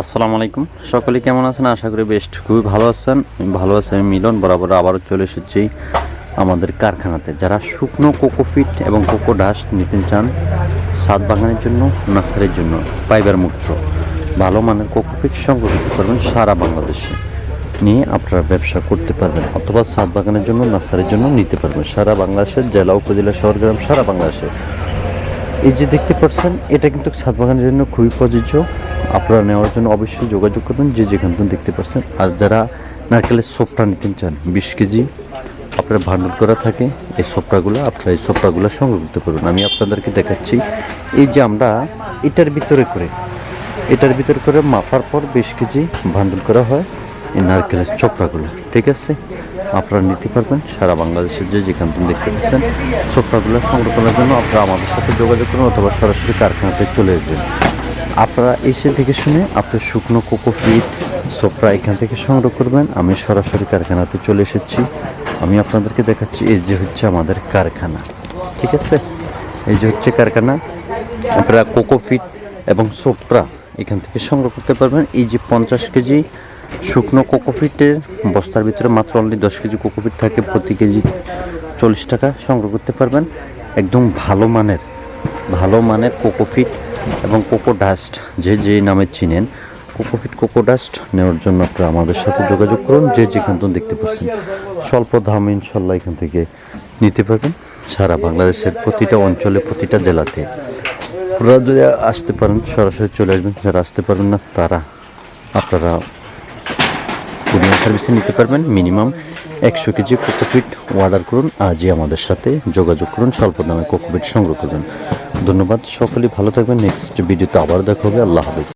আসসালামু আলাইকুম। সকলে কেমন আছেন? আশা করি বেস্ট খুবই ভালো আছেন। ভালো আছি, আমি মিলন বরাবর আবারও চলে এসেছি আমাদের কারখানাতে। যারা শুকনো কোকোফিট এবং কোকো ডাস্ট নিতে চান, সাত বাগানের জন্য, নার্সারির জন্য, ফাইবার মুক্ত, ভালো মানের কোকোফিট সংগ্রহ করতে পারবেন সারা বাংলাদেশে। নিয়ে আপনারা ব্যবসা করতে পারবেন অথবা সাত বাগানের জন্য, নার্সারির জন্য নিতে পারবেন সারা বাংলাদেশের জেলা, উপজেলা, শহর, গ্রাম, সারা বাংলাদেশে। এই যে দেখতে পাচ্ছেন, এটা কিন্তু ছাদ বাগানের জন্য খুবই প্রযোজ্য। আপনারা নেওয়ার জন্য অবশ্যই যোগাযোগ করবেন যে যেখান থেকে দেখতে পাচ্ছেন। আর যারা নারকেলের সোপটা নিতে চান, বিশ কেজি আপনার ভান্ডার করা থাকে, এই সোপটাগুলো আপনারা এই সোপটাগুলো সংগ্রহ করতে পারবেন। আমি আপনাদেরকে দেখাচ্ছি, এই যে আমরা এটার ভিতরে করে, এটার ভিতরে করে মাপার পর বিশ কেজি ভান্ডার করা হয় এই নারকেলের চোপড়াগুলো, ঠিক আছে? আপনারা নিতে পারবেন, সারা বাংলাদেশের যে যেখান থেকে দেখতে পাচ্ছেন, চোপড়াগুলো করার জন্য আপনারা আমাদের সাথে যোগাযোগ করুন অথবা সরাসরি কারখানাতে চলে আসবেন। আপনারা এসে থেকে শুনে আপনার শুকনো কোকো ফিট সোপড়া এখান থেকে সংগ্রহ করবেন। আমি সরাসরি কারখানাতে চলে এসেছি। আমি আপনাদেরকে দেখাচ্ছি, এই যে হচ্ছে আমাদের কারখানা। ঠিক আছে? এই যে হচ্ছে কারখানা। আপনারা কোকোফিট এবং সোপরা এখান থেকে সংগ্রহ করতে পারবেন। এই যে পঞ্চাশ কেজি শুকনো কোকোফিটের বস্তার ভিতরে মাত্র অনলি দশ কেজি কোকোফিট থাকে। প্রতি কেজি চল্লিশ টাকা সংগ্রহ করতে পারবেন। একদম ভালো মানের ভালো মানের কোকোফিট এবং কোকো ডাস্ট, যে যে নামে চিনেন, কোকোফিট কোকো ডাস্ট নেওয়ার জন্য আপনারা আমাদের সাথে যোগাযোগ করুন, যে যেখান থেকে দেখতে পাচ্ছেন স্বল্প দাম ইনশাল্লাহ এখান থেকে নিতে পারবেন। সারা বাংলাদেশের প্রতিটা অঞ্চলে, প্রতিটা জেলাতে। আপনারা যদি আসতে পারেন, সরাসরি চলে আসবেন। যারা আসতে পারবেন না, তারা আপনারা কুরিয়ার সার্ভিসে নিতে পারবেন। মিনিমাম একশো কেজি কোকোপিট অর্ডার করুন। আজই আমাদের সাথে যোগাযোগ করুন। স্বল্প দামে কোকোপিট সংগ্রহ করবেন। ধন্যবাদ। সকলেই ভালো থাকবেন। নেক্সট ভিডিওতে আবার দেখা হবে। আল্লাহ হাফিজ।